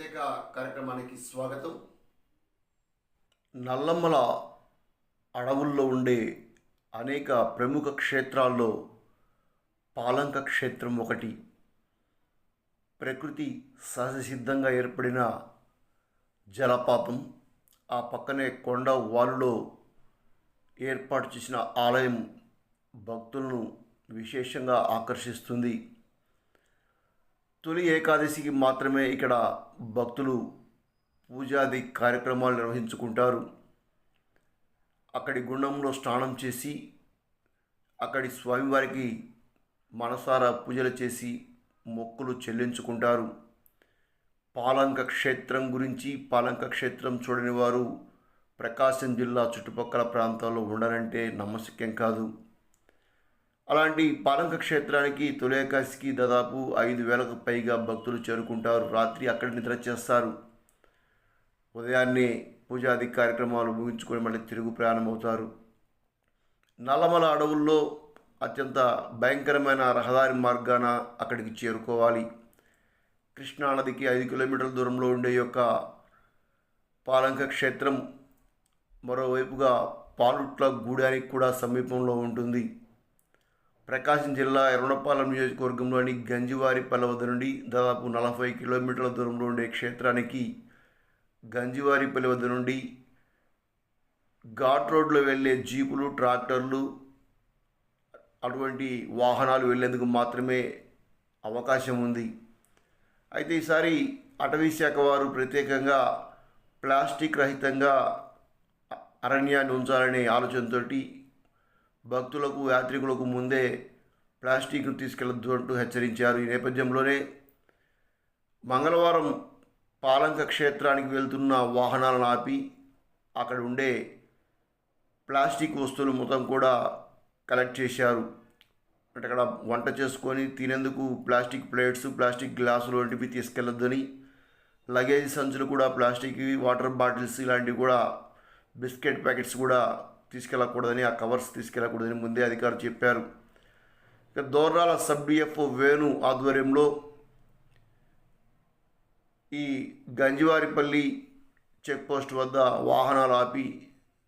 ప్రత్యేక కార్యక్రమానికి స్వాగతం. నల్లమ్మల అడవుల్లో ఉండే అనేక ప్రముఖ క్షేత్రాల్లో పాలంక క్షేత్రం ఒకటి. ప్రకృతి సహజసిద్ధంగా ఏర్పడిన జలపాతం. ఆ పక్కనే కొండ వాలులో ఏర్పాటు చేసిన ఆలయం భక్తులను విశేషంగా ఆకర్షిస్తుంది. తొలి ఏకాదశికి మాత్రమే ఇక్కడ భక్తులు పూజాది కార్యక్రమాలు నిర్వహించుకుంటారు. అక్కడి గుండంలో స్నానం చేసి అక్కడి స్వామివారికి మనసారా పూజలు చేసి మొక్కులు చెల్లించుకుంటారు. పాలంక క్షేత్రం గురించి పాలంక క్షేత్రం చూడని వారు ప్రకాశం జిల్లా చుట్టుపక్కల ప్రాంతాల్లో ఉండరంటే నమ్మశక్యం కాదు. అలాంటి పాలంక క్షేత్రానికి తొలేకాశికి దాదాపు ఐదు వేలకు పైగా భక్తులు చేరుకుంటారు. రాత్రి అక్కడ నిద్ర చేస్తారు. ఉదయాన్నే పూజాది కార్యక్రమాలు ముగించుకొని మళ్ళీ తిరుగు ప్రయాణమవుతారు. నల్లమల అడవుల్లో అత్యంత భయంకరమైన రహదారి మార్గాన అక్కడికి చేరుకోవాలి. కృష్ణానదికి ఐదు కిలోమీటర్ల దూరంలో ఉండే యొక్క పాలంక క్షేత్రం మరోవైపుగా పాలుట్ల గూడానికి కూడా సమీపంలో ఉంటుంది. ప్రకాశం జిల్లా ఎర్రనపాలెం నియోజకవర్గంలోని గంజివారిపల్ల వద్ద నుండి దాదాపు నలభై కిలోమీటర్ల దూరంలో ఉండే క్షేత్రానికి గంజివారిపల్లి వద్ద నుండి ఘాట్ రోడ్లో వెళ్ళే జీపులు ట్రాక్టర్లు అటువంటి వాహనాలు వెళ్ళేందుకు మాత్రమే అవకాశం ఉంది. అయితే ఈసారి అటవీ శాఖ వారు ప్రత్యేకంగా ప్లాస్టిక్ రహితంగా అరణ్యాన్ని ఉంచాలనే ఆలోచనతోటి భక్తులకు యాత్రికులకు ముందే ప్లాస్టిక్ను తీసుకెళ్ళొద్దు అంటూ హెచ్చరించారు. ఈ నేపథ్యంలోనే మంగళవారం పాలంక క్షేత్రానికి వెళ్తున్న వాహనాలను ఆపి అక్కడ ఉండే ప్లాస్టిక్ వస్తువులు మొత్తం కూడా కలెక్ట్ చేశారు. అంటే అక్కడ వంట చేసుకొని తినేందుకు ప్లాస్టిక్ ప్లేట్స్ ప్లాస్టిక్ గ్లాసులు వంటివి తీసుకెళ్ళొద్దని లగేజ్ సంచులు కూడా ప్లాస్టిక్ వాటర్ బాటిల్స్ ఇలాంటివి కూడా బిస్కెట్ ప్యాకెట్స్ కూడా తీసుకెళ్ళకూడదని ఆ కవర్స్ తీసుకెళ్ళకూడదని ముందే అధికారులు చెప్పారు. ఇక దోర్రాల సబ్ డిఎఫ్ఓ వేణు ఆధ్వర్యంలో ఈ గంజివారిపల్లి చెక్పోస్ట్ వద్ద వాహనాలు ఆపి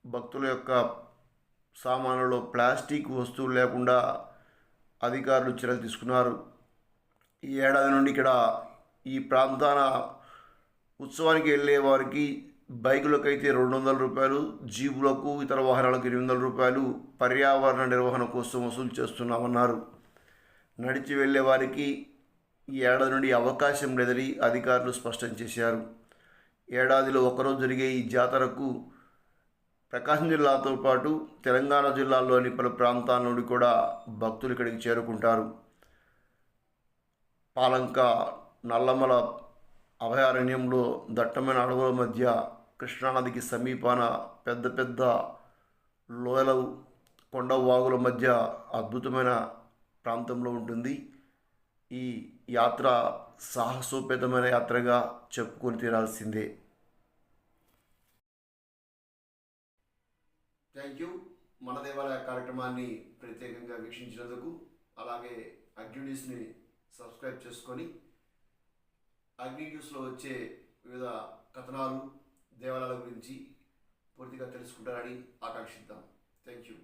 భక్తుల యొక్క సామాన్లలో ప్లాస్టిక్ వస్తువులు లేకుండా అధికారులు చర్యలు తీసుకున్నారు. ఈ ఏడాది నుండి ఇక్కడ ఈ ప్రాంతాన ఉత్సవానికి వెళ్ళే వారికి బైకులకు అయితే రెండు వందల రూపాయలు జీపులకు ఇతర వాహనాలకు ఎనిమిది వందల రూపాయలు పర్యావరణ నిర్వహణ కోసం వసూలు చేస్తున్నామన్నారు. నడిచి వెళ్ళే వారికి ఈ ఏడాది నుండి అవకాశం లేదని అధికారులు స్పష్టం చేశారు. ఏడాదిలో ఒకరోజు జరిగే ఈ జాతరకు ప్రకాశం జిల్లాతో పాటు తెలంగాణ జిల్లాలోని పలు ప్రాంతాల నుండి కూడా భక్తులు ఇక్కడికి చేరుకుంటారు. పాలంక నల్లమల అభయారణ్యంలో దట్టమైన అడవుల మధ్య కృష్ణానదికి సమీపాన పెద్ద పెద్ద లోయల కొండ వాగుల మధ్య అద్భుతమైన ప్రాంతంలో ఉంటుంది. ఈ యాత్ర సాహసోపేతమైన యాత్రగా చెప్పుకొని తీరాల్సిందే. థ్యాంక్ యూ మన దేవాలయ కార్యక్రమాన్ని ప్రత్యేకంగా వీక్షించినందుకు అలాగే అగ్నిడ్యూస్ని సబ్స్క్రైబ్ చేసుకొని అగ్ని న్యూస్లో వచ్చే వివిధ కథనాలు దేవాలయాల గురించి పూర్తిగా తెలుసుకుంటారని ఆకాంక్షిద్దాం. Thank you